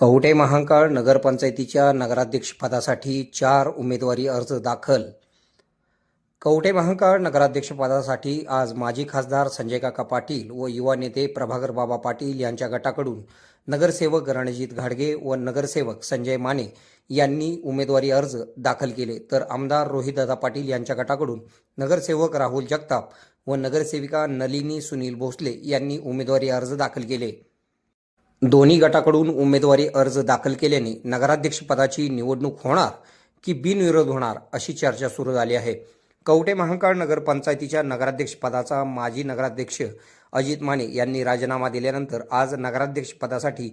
कवठे महांकाळ नगरपंचायतीच्या नगराध्यक्षपदासाठी चार उमेदवारी अर्ज दाखल. कवठे महांकाळ नगराध्यक्षपदासाठी आज माजी खासदार संजय काका पाटील व युवा नेते प्रभाकर बाबा पाटील यांच्या गटाकडून नगरसेवक रणजित घाडगे व नगरसेवक संजय माने यांनी उमेदवारी अर्ज दाखल केले. तर आमदार रोहितदादा पाटील यांच्या गटाकडून नगरसेवक राहुल जगताप व नगरसेविका नलिनी सुनील भोसले यांनी उमेदवारी अर्ज दाखल केले. दोन्ही गटाकडून उमेदवारी अर्ज दाखल केल्याने नगराध्यक्षपदाची निवडणूक होणार की बिनविरोध होणार अशी चर्चा सुरू झाली आहे. कवटे महांकाळ नगरपंचायतीच्या नगराध्यक्षपदाचा माजी नगराध्यक्ष अजित माने यांनी राजीनामा दिल्यानंतर आज नगराध्यक्षपदासाठी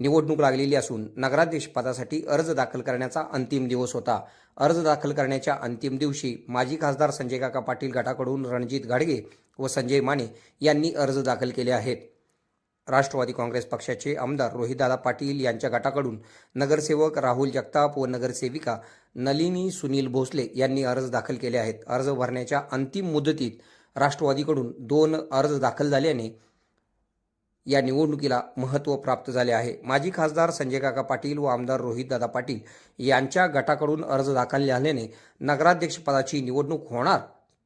निवडणूक लागलेली असून नगराध्यक्षपदासाठी अर्ज दाखल करण्याचा अंतिम दिवस होता. अर्ज दाखल करण्याच्या अंतिम दिवशी माजी खासदार संजय काका पाटील गटाकडून रणजित गाडगे व संजय माने यांनी अर्ज दाखल केले आहेत. राष्ट्रवादी काँग्रेस पक्षाचे आमदार रोहितदादा पाटील यांच्या गटाकडून नगरसेवक राहुल जगताप व नगरसेविका नलिनी सुनील भोसले यांनी अर्ज दाखल केले आहेत. अर्ज भरण्याच्या अंतिम मुदतीत राष्ट्रवादीकडून दोन अर्ज दाखल झाल्याने या निवडणुकीला महत्त्व प्राप्त झाले आहे. माजी खासदार संजय काका पाटील व आमदार रोहितदादा पाटील यांच्या गटाकडून अर्ज दाखल झाल्याने नगराध्यक्षपदाची निवडणूक होणार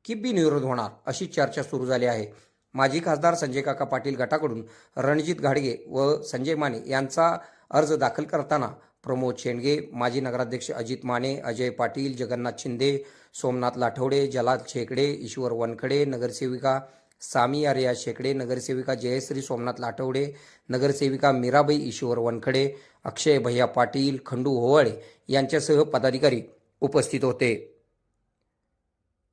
की बिनविरोध होणार अशी चर्चा सुरू झाली आहे. माजी खासदार संजय काका पाटील गटाकडून रणजित घाडगे व संजय माने यांचा अर्ज दाखल करताना प्रमोद शेंडगे माजी नगराध्यक्ष अजित माने अजय पाटील जगन्नाथ शिंदे सोमनाथ लाठवडे जलाल शेकडे ईश्वर वनखडे नगरसेविका सामी आर्या शेकडे नगरसेविका जयश्री सोमनाथ लाठवडे नगरसेविका मीराबाई ईश्वर वनखडे अक्षय भैया पाटील खंडू होवाळे यांच्यासह पदाधिकारी उपस्थित होते.